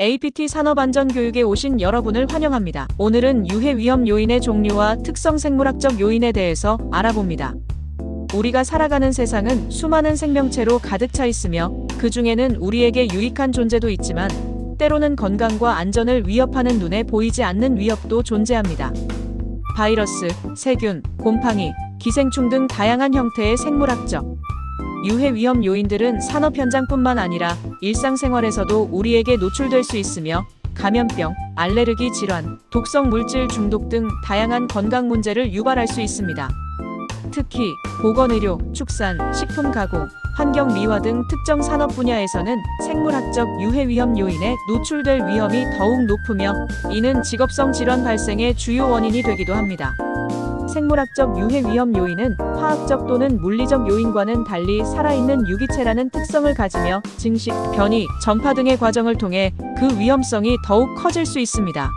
APT 산업안전교육에 오신 여러분을 환영합니다. 오늘은 유해 위험 요인의 종류와 특성 생물학적 요인에 대해서 알아봅니다. 우리가 살아가는 세상은 수많은 생명체로 가득 차 있으며 그 중에는 우리에게 유익한 존재도 있지만 때로는 건강과 안전을 위협하는 눈에 보이지 않는 위협도 존재합니다. 바이러스, 세균, 곰팡이, 기생충 등 다양한 형태의 생물학적, 유해 위험 요인들은 산업 현장뿐만 아니라 일상생활에서도 우리에게 노출될 수 있으며 감염병, 알레르기 질환, 독성 물질 중독 등 다양한 건강 문제를 유발할 수 있습니다. 특히 보건의료, 축산, 식품 가공, 환경 미화 등 특정 산업 분야에서는 생물학적 유해 위험 요인에 노출될 위험이 더욱 높으며 이는 직업성 질환 발생의 주요 원인이 되기도 합니다. 생물학적 유해 위험 요인은 화학적 또는 물리적 요인과는 달리 살아있는 유기체라는 특성을 가지며 증식, 변이, 전파 등의 과정을 통해 그 위험성이 더욱 커질 수 있습니다.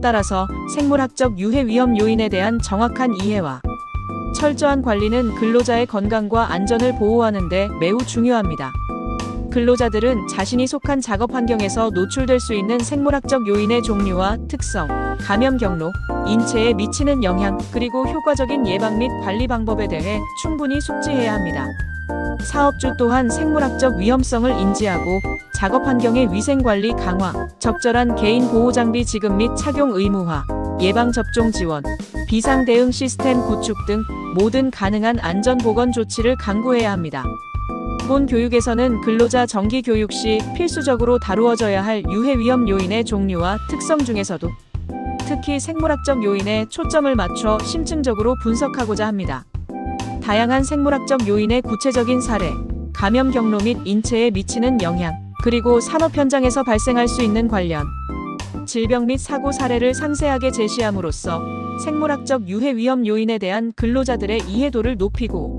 따라서 생물학적 유해 위험 요인에 대한 정확한 이해와 철저한 관리는 근로자의 건강과 안전을 보호하는 데 매우 중요합니다. 근로자들은 자신이 속한 작업 환경에서 노출될 수 있는 생물학적 요인의 종류와 특성, 감염 경로, 인체에 미치는 영향, 그리고 효과적인 예방 및 관리 방법에 대해 충분히 숙지해야 합니다. 사업주 또한 생물학적 위험성을 인지하고 작업 환경의 위생 관리 강화, 적절한 개인 보호 장비 지급 및 착용 의무화, 예방 접종 지원, 비상 대응 시스템 구축 등 모든 가능한 안전 보건 조치를 강구해야 합니다. 본 교육에서는 근로자 정기 교육 시 필수적으로 다루어져야 할 유해 위험 요인의 종류와 특성 중에서도 특히 생물학적 요인에 초점을 맞춰 심층적으로 분석하고자 합니다. 다양한 생물학적 요인의 구체적인 사례, 감염 경로 및 인체에 미치는 영향, 그리고 산업 현장에서 발생할 수 있는 관련 질병 및 사고 사례를 상세하게 제시함으로써 생물학적 유해 위험 요인에 대한 근로자들의 이해도를 높이고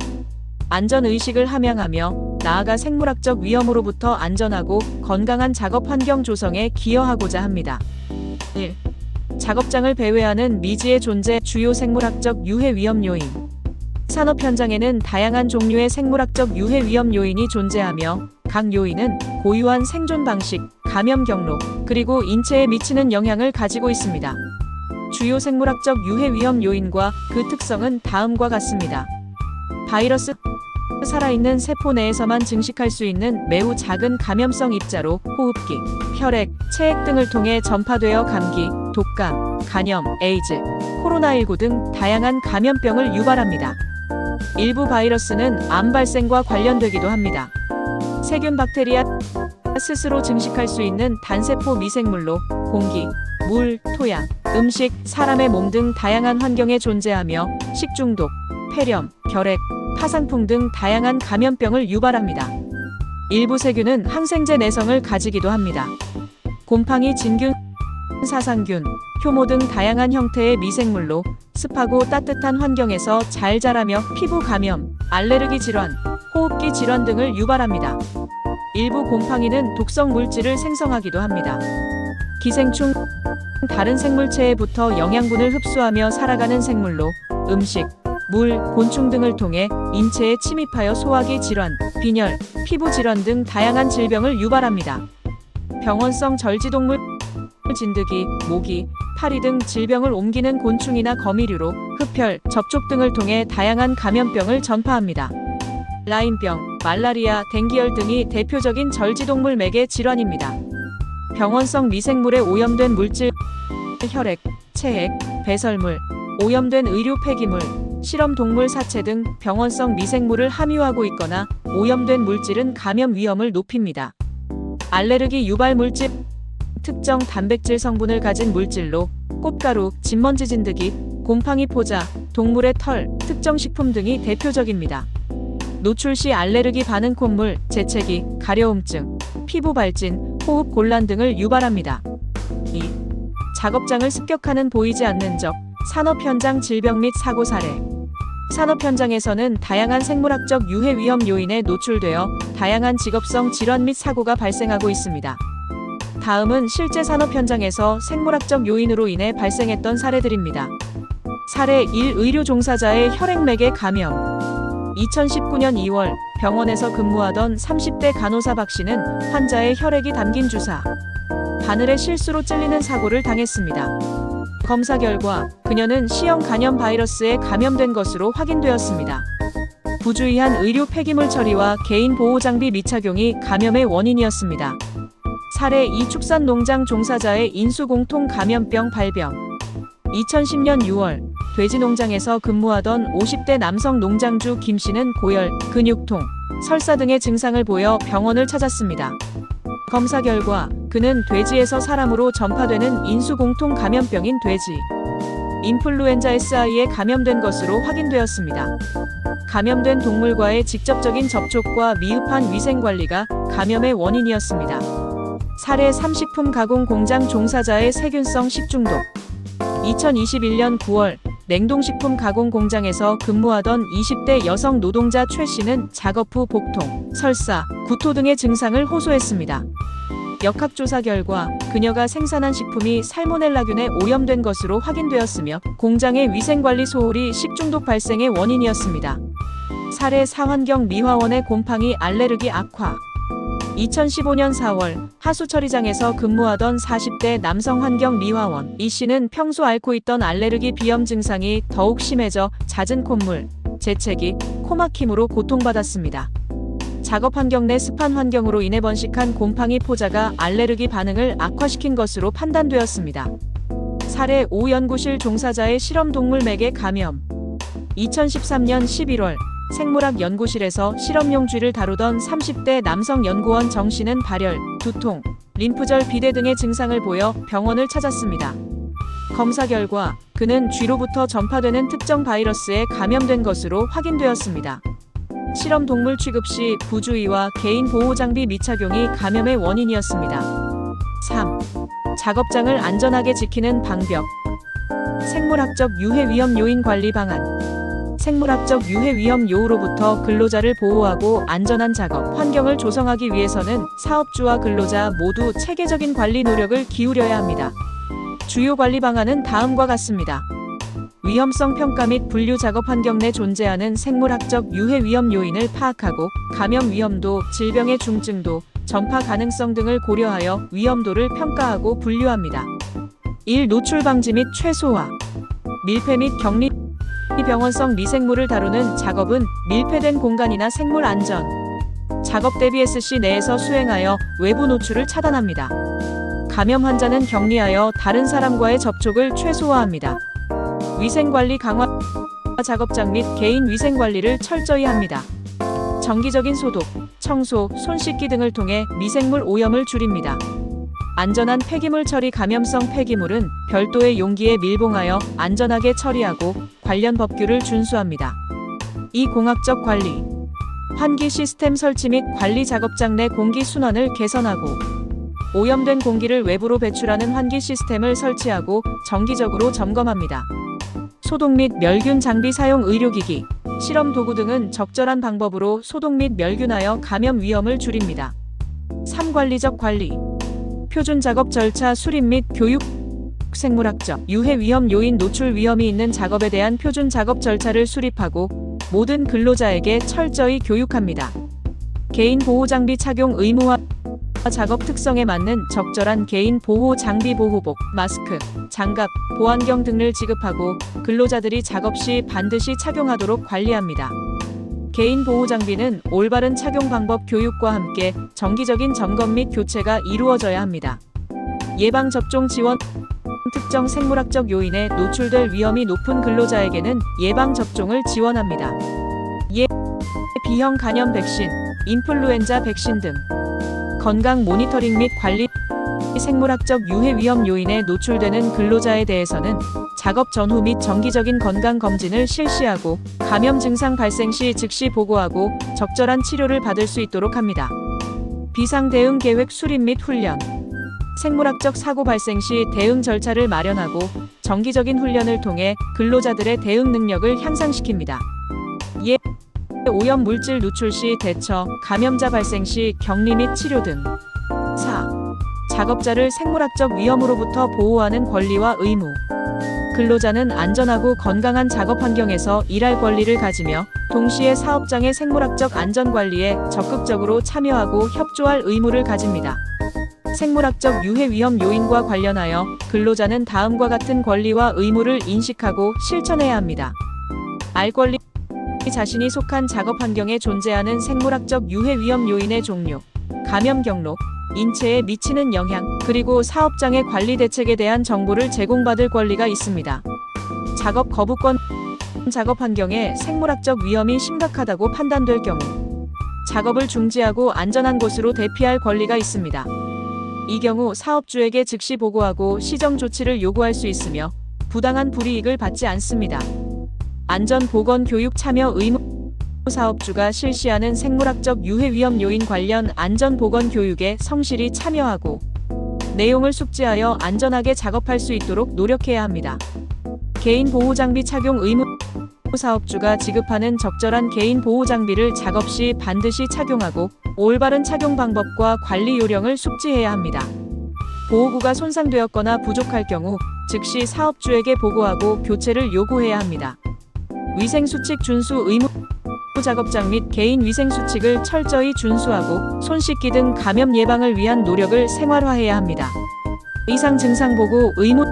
안전 의식을 함양하며 나아가 생물학적 위험으로부터 안전하고 건강한 작업 환경 조성에 기여하고자 합니다. 1. 작업장을 배회하는 미지의 존재 주요 생물학적 유해 위험 요인 산업 현장에는 다양한 종류의 생물학적 유해 위험 요인이 존재하며 각 요인은 고유한 생존 방식, 감염 경로, 그리고 인체에 미치는 영향을 가지고 있습니다. 주요 생물학적 유해 위험 요인과 그 특성은 다음과 같습니다. 바이러스 살아있는 세포 내에서만 증식할 수 있는 매우 작은 감염성 입자로 호흡기, 혈액, 체액 등을 통해 전파되어 감기, 독감, 간염, 에이즈, 코로나19 등 다양한 감염병을 유발합니다. 일부 바이러스는 암 발생과 관련되기도 합니다. 세균 박테리아 스스로 증식할 수 있는 단세포 미생물로 공기, 물, 토양, 음식, 사람의 몸 등 다양한 환경에 존재하며 식중독, 폐렴, 결핵, 파상풍 등 다양한 감염병을 유발합니다. 일부 세균은 항생제 내성을 가지기도 합니다. 곰팡이 진균, 사상균, 효모 등 다양한 형태의 미생물로 습하고 따뜻한 환경에서 잘 자라며 피부 감염, 알레르기 질환, 호흡기 질환 등을 유발합니다. 일부 곰팡이는 독성 물질을 생성하기도 합니다. 기생충, 다른 생물체에 부터 영양분을 흡수하며 살아가는 생물로 음식, 물, 곤충 등을 통해 인체에 침입하여 소화기 질환, 빈혈, 피부 질환 등 다양한 질병을 유발합니다. 병원성 절지동물 진드기, 모기, 파리 등 질병을 옮기는 곤충이나 거미류로 흡혈, 접촉 등을 통해 다양한 감염병을 전파합니다. 라인병, 말라리아, 댕기열 등이 대표적인 절지동물 매개 질환입니다. 병원성 미생물에 오염된 물질, 혈액, 체액, 배설물, 오염된 의료 폐기물, 실험 동물 사체 등 병원성 미생물을 함유하고 있거나 오염된 물질은 감염 위험을 높입니다. 알레르기 유발 물질 특정 단백질 성분을 가진 물질로 꽃가루, 진먼지 진드기, 곰팡이 포자, 동물의 털, 특정 식품 등이 대표적입니다. 노출 시 알레르기 반응 콧물, 재채기, 가려움증, 피부 발진, 호흡 곤란 등을 유발합니다. 2. 작업장을 습격하는 보이지 않는 적, 산업 현장 질병 및 사고 사례. 산업 현장에서는 다양한 생물학적 유해 위험 요인에 노출되어 다양한 직업성 질환 및 사고가 발생하고 있습니다. 다음은 실제 산업 현장에서 생물학적 요인으로 인해 발생했던 사례들입니다. 사례 1 의료 종사자의 혈액맥의 감염 2019년 2월 병원에서 근무하던 30대 간호사 박 씨는 환자의 혈액이 담긴 주사, 바늘에 실수로 찔리는 사고를 당했습니다. 검사 결과 그녀는 C형 간염 바이러스에 감염된 것으로 확인되었습니다. 부주의한 의료 폐기물 처리와 개인 보호 장비 미착용이 감염의 원인이었습니다. 사례 이축산 농장 종사자의 인수공통 감염병 발병. 2010년 6월 돼지 농장에서 근무하던 50대 남성 농장주 김 씨는 고열, 근육통, 설사 등의 증상을 보여 병원을 찾았습니다. 검사 결과 그는 돼지에서 사람으로 전파되는 인수공통 감염병인 돼지 인플루엔자 SI에 감염된 것으로 확인되었습니다. 감염된 동물과의 직접적인 접촉과 미흡한 위생 관리가 감염의 원인이었습니다. 사례 30품 가공 공장 종사자의 세균성 식중독. 2021년 9월 냉동식품 가공 공장에서 근무하던 20대 여성 노동자 최 씨는 작업 후 복통, 설사, 구토 등의 증상을 호소했습니다. 역학조사 결과 그녀가 생산한 식품이 살모넬라균에 오염된 것으로 확인되었으며 공장의 위생관리 소홀이 식중독 발생의 원인이었습니다. 사례 사환경 미화원의 곰팡이 알레르기 악화 2015년 4월 하수처리장에서 근무하던 40대 남성 환경 미화원 이 씨는 평소 앓고 있던 알레르기 비염 증상이 더욱 심해져 잦은 콧물, 재채기, 코막힘으로 고통받았습니다. 작업 환경 내 습한 환경으로 인해 번식한 곰팡이 포자가 알레르기 반응을 악화시킨 것으로 판단되었습니다. 사례 5 연구실 종사자의 실험 동물 맥의 감염 2013년 11월 생물학 연구실에서 실험용 쥐를 다루던 30대 남성 연구원 정 씨는 발열, 두통, 림프절 비대 등의 증상을 보여 병원을 찾았습니다. 검사 결과 그는 쥐로부터 전파되는 특정 바이러스에 감염된 것으로 확인되었습니다. 실험 동물 취급 시 부주의와 개인 보호 장비 미착용이 감염의 원인이었습니다. 3. 작업장을 안전하게 지키는 방벽. 생물학적 유해 위험 요인 관리 방안. 생물학적 유해 위험 요우로부터 근로자를 보호하고 안전한 작업 환경을 조성하기 위해서는 사업주와 근로자 모두 체계적인 관리 노력을 기울여야 합니다. 주요 관리 방안은 다음과 같습니다. 위험성 평가 및 분류 작업 환경 내 존재하는 생물학적 유해 위험 요인을 파악하고 감염 위험도, 질병의 중증도, 전파 가능성 등을 고려하여 위험도를 평가하고 분류합니다. 1. 노출 방지 및 최소화. 밀폐 및 격리 병원성 미생물을 다루는 작업은 밀폐된 공간이나 생물 안전, 작업 대비 SC 내에서 수행하여 외부 노출을 차단합니다. 감염 환자는 격리하여 다른 사람과의 접촉을 최소화합니다. 위생관리 강화 작업장 및 개인 위생관리를 철저히 합니다. 정기적인 소독, 청소, 손 씻기 등을 통해 미생물 오염을 줄입니다. 안전한 폐기물 처리 감염성 폐기물은 별도의 용기에 밀봉하여 안전하게 처리하고 관련 법규를 준수합니다. 이 공학적 관리 환기 시스템 설치 및 관리 작업장 내 공기 순환을 개선하고 오염된 공기를 외부로 배출하는 환기 시스템을 설치하고 정기적으로 점검합니다. 소독 및 멸균 장비 사용 의료기기, 실험 도구 등은 적절한 방법으로 소독 및 멸균하여 감염 위험을 줄입니다. 3. 관리적 관리 표준 작업 절차 수립 및 교육 생물학적 유해 위험 요인 노출 위험이 있는 작업에 대한 표준 작업 절차를 수립하고 모든 근로자에게 철저히 교육합니다. 개인 보호 장비 착용 의무화 작업 특성에 맞는 적절한 개인 보호 장비 보호복, 마스크, 장갑, 보안경 등을 지급하고 근로자들이 작업 시 반드시 착용하도록 관리합니다. 개인 보호 장비는 올바른 착용 방법 교육과 함께 정기적인 점검 및 교체가 이루어져야 합니다. 예방 접종 지원 특정 생물학적 요인에 노출될 위험이 높은 근로자에게는 예방 접종을 지원합니다. 예 B형 간염 백신, 인플루엔자 백신 등 건강 모니터링 및 관리 생물학적 유해 위험 요인에 노출되는 근로자에 대해서는 작업 전후 및 정기적인 건강 검진을 실시하고 감염 증상 발생 시 즉시 보고하고 적절한 치료를 받을 수 있도록 합니다. 비상 대응 계획 수립 및 훈련 생물학적 사고 발생 시 대응 절차를 마련하고 정기적인 훈련을 통해 근로자들의 대응 능력을 향상시킵니다. 예 오염 물질 누출 시 대처, 감염자 발생 시 격리 및 치료 등. 4. 작업자를 생물학적 위험으로부터 보호하는 권리와 의무. 근로자는 안전하고 건강한 작업 환경에서 일할 권리를 가지며 동시에 사업장의 생물학적 안전 관리에 적극적으로 참여하고 협조할 의무를 가집니다. 생물학적 유해 위험 요인과 관련하여 근로자는 다음과 같은 권리와 의무를 인식하고 실천해야 합니다. 알 권리 자신이 속한 작업 환경에 존재하는 생물학적 유해 위험 요인의 종류, 감염 경로, 인체에 미치는 영향, 그리고 사업장의 관리 대책에 대한 정보를 제공받을 권리가 있습니다. 작업 거부권 작업 환경에 생물학적 위험이 심각하다고 판단될 경우 작업을 중지하고 안전한 곳으로 대피할 권리가 있습니다. 이 경우 사업주에게 즉시 보고하고 시정 조치를 요구할 수 있으며 부당한 불이익을 받지 않습니다. 안전보건 교육 참여 의무 사업주가 실시하는 생물학적 유해 위험 요인 관련 안전보건 교육에 성실히 참여하고 내용을 숙지하여 안전하게 작업할 수 있도록 노력해야 합니다. 개인 보호 장비 착용 의무 사업주가 지급하는 적절한 개인 보호 장비를 작업 시 반드시 착용하고 올바른 착용 방법과 관리 요령을 숙지해야 합니다. 보호구가 손상되었거나 부족할 경우 즉시 사업주에게 보고하고 교체를 요구해야 합니다. 위생 수칙 준수 의무 작업장 및 개인 위생 수칙을 철저히 준수하고 손 씻기 등 감염 예방을 위한 노력을 생활화해야 합니다. 이상 증상 보고 의무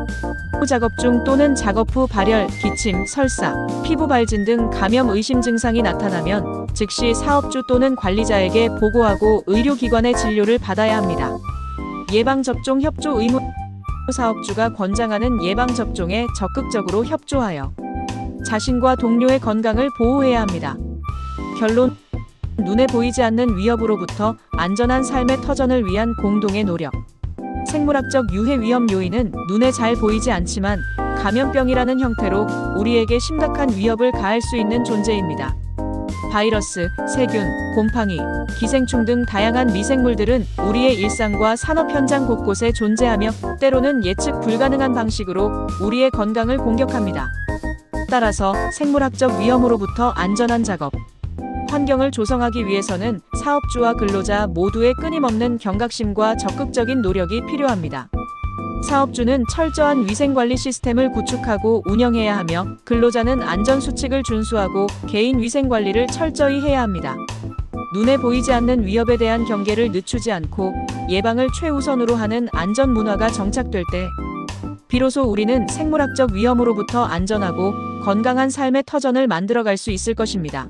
작업 중 또는 작업 후 발열, 기침, 설사, 피부 발진 등 감염 의심 증상이 나타나면 즉시 사업주 또는 관리자에게 보고하고 의료기관의 진료를 받아야 합니다. 예방접종 협조 의무 사업주가 권장하는 예방접종에 적극적으로 협조하여 자신과 동료의 건강을 보호해야 합니다. 결론 눈에 보이지 않는 위협으로부터 안전한 삶의 터전을 위한 공동의 노력. 생물학적 유해 위험 요인은 눈에 잘 보이지 않지만 감염병이라는 형태로 우리에게 심각한 위협을 가할 수 있는 존재입니다. 바이러스, 세균, 곰팡이, 기생충 등 다양한 미생물들은 우리의 일상과 산업 현장 곳곳에 존재하며 때로는 예측 불가능한 방식으로 우리의 건강을 공격합니다. 따라서 생물학적 위험으로부터 안전한 작업, 환경을 조성하기 위해서는 사업주와 근로자 모두의 끊임없는 경각심과 적극적인 노력이 필요합니다. 사업주는 철저한 위생관리 시스템을 구축하고 운영해야 하며 근로자는 안전수칙을 준수하고 개인 위생관리를 철저히 해야 합니다. 눈에 보이지 않는 위협에 대한 경계를 늦추지 않고 예방을 최우선으로 하는 안전 문화가 정착될 때 비로소 우리는 생물학적 위험으로부터 안전하고 건강한 삶의 터전을 만들어갈 수 있을 것입니다.